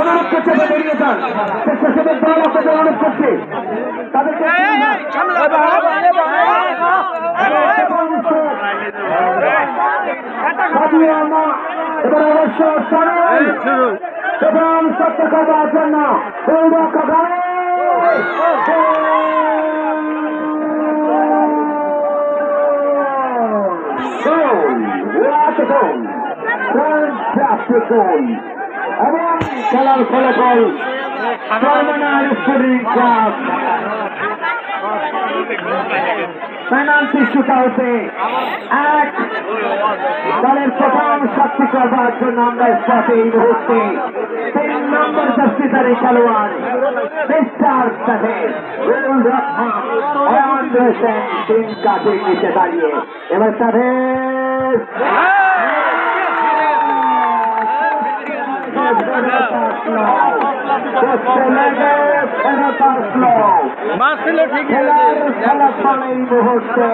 অনুরোধ করছে বেরিয়ে যান স্বেচ্ছাসেবক দল আপনাদের অনুরোধ করছে তাদেরকে এবার অবশ্য এবং সত্য করার জন্য গৌরব কাকারে এবং খেলার ফলাফল সর্বনার স্কুলিং ক্লাব পেনাল্টি শুট এক দলের প্রথম শক্তি করবার জন্য আমরা স্পটে এই মুহূর্তে তিন নম্বর দস্তিদারি খেলোয়াড় মিস্টার সাহেব অয়ন রয়েছেন তিন কাঠের নিচে দাঁড়িয়ে। এবার সাহেব মারছিল ঠিক খেলার ফলাফল এই মুহূর্তে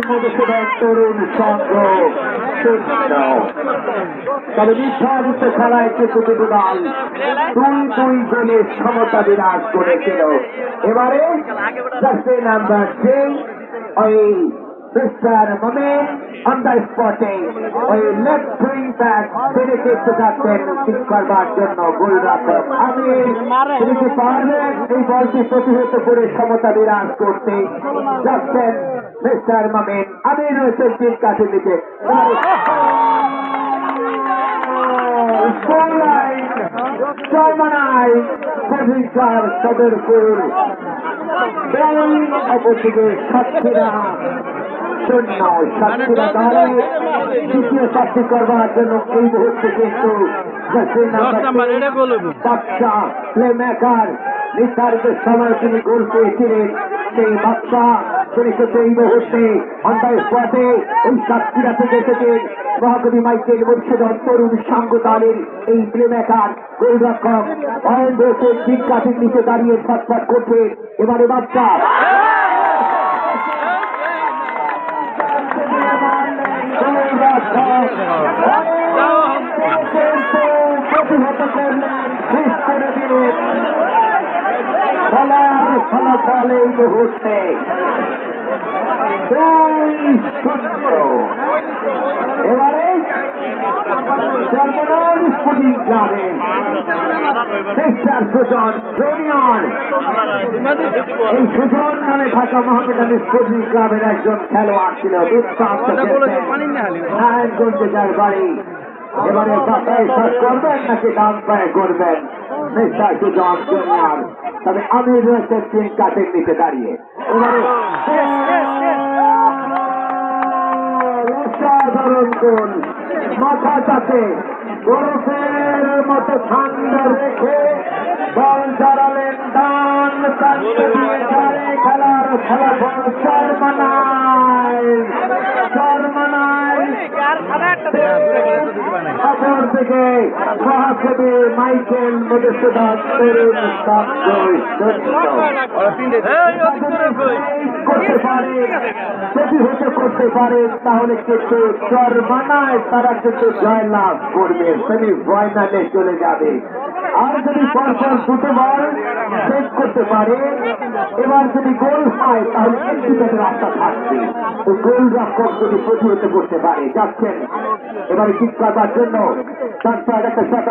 মধুসূদন তরুণ সংঘ তবে নিঃসারিত খেলায় সমতা বিরাজ করেছিল এবারে নাম্বার থ্রি ওই মিস্টার মোমেন অন দ্য স্পটে ওই লেফট উইং ব্যাক তিনি দেখতে যাচ্ছেন ঠিক করবার জন্য গোল আমি তিনি কি পারবেন এই বলটি প্রতিহত করে সমতা বিরাজ করতে যাচ্ছেন মিস্টার মোমেন আমি রয়েছেন তিন কাছে দিকে সর্বনাই সেভিংকার সদরপুর অপরদিকে সাতক্ষীরা শূন্য সাতক্ষীরা দলে দ্বিতীয় চাকরি করবার জন্য এই মুহূর্তে কিন্তু। বাচ্চা প্লে মেকার নির্ধারিত সময় তিনি গোল পেয়েছিলেন সেই বাচ্চা তিনি কিন্তু এই মুহূর্তে অন্যায় স্পটে ওই সাতক্ষীরা থেকে এসেছেন। মহাকবি মাইকেল মুর্শিদন তরুণ সাঙ্গ দলের এই প্লে মেকার গোলরক্ষক। অয়ন ঠিক কাঠের নিচে দাঁড়িয়ে ছটফট করছে এবারে বাচ্চা প্রতিহত করলেন শেষ করে দিলেন খেলার ফলাফল এই মুহূর্তে এবারে স্পুটিং ক্লাবে মিস্টার সুজন জুনিয়র এই সুজন নামে থাকা মহামেডান স্পোর্টিং ক্লাবের একজন খেলোয়াড় ছিল দুর্দান্ত নারায়ণগঞ্জে যার বাড়ি এবারে বাসায় শট করবেন নাকি ডান পায়ে করবেন মিস্টার সুজন জুনিয়র তবে আমি রয়েছে তিন কাঠের নিচে দাঁড়িয়ে এবারে গোল মাথাটাকে বরফের মতো ঠান্ডা রেখে বল চালালেন দান খেলার খেলা ধারে খেলার ফলাফল চরমানায় চরমানায় অপর থেকে মহাকবি মাইকেল মধুসূদন তরুণ করতে পারে যদি হতে করতে পারে তাহলে কিন্তু চরমানায় তারা কিন্তু জয়লাভ করবে সেমি ফাইনালে চলে যাবে আর যদি পরপর দুটো বল সেভ করতে পারে। এবার যদি গোল হয়, তাহলে একটু তাদের রাস্তা থাকবে। তো গোল রক্ষক যদি প্রতিহত করতে পারে, যাচ্ছেন। এবারে ঠিক করার জন্য তার একটা শট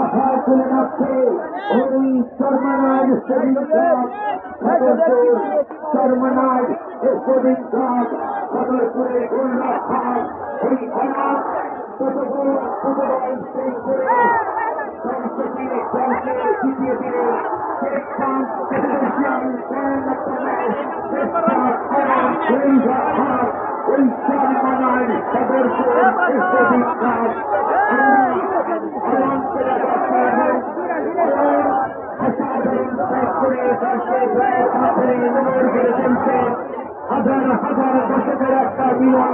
তুলে নাচ্ছে ওই চর্মানার স্টেডিয়াম চরমনায় এসদিন ঘাট সদরপুরে গোল্লা ওই অনাথ ফুটবল ফুটবল সেই করে সংসদীয় দলকে জিতিয়ে দিলে ওই ঘাট সদরপুর এসদিন ঘাট হাজার হাজার দশকের একটা বিমান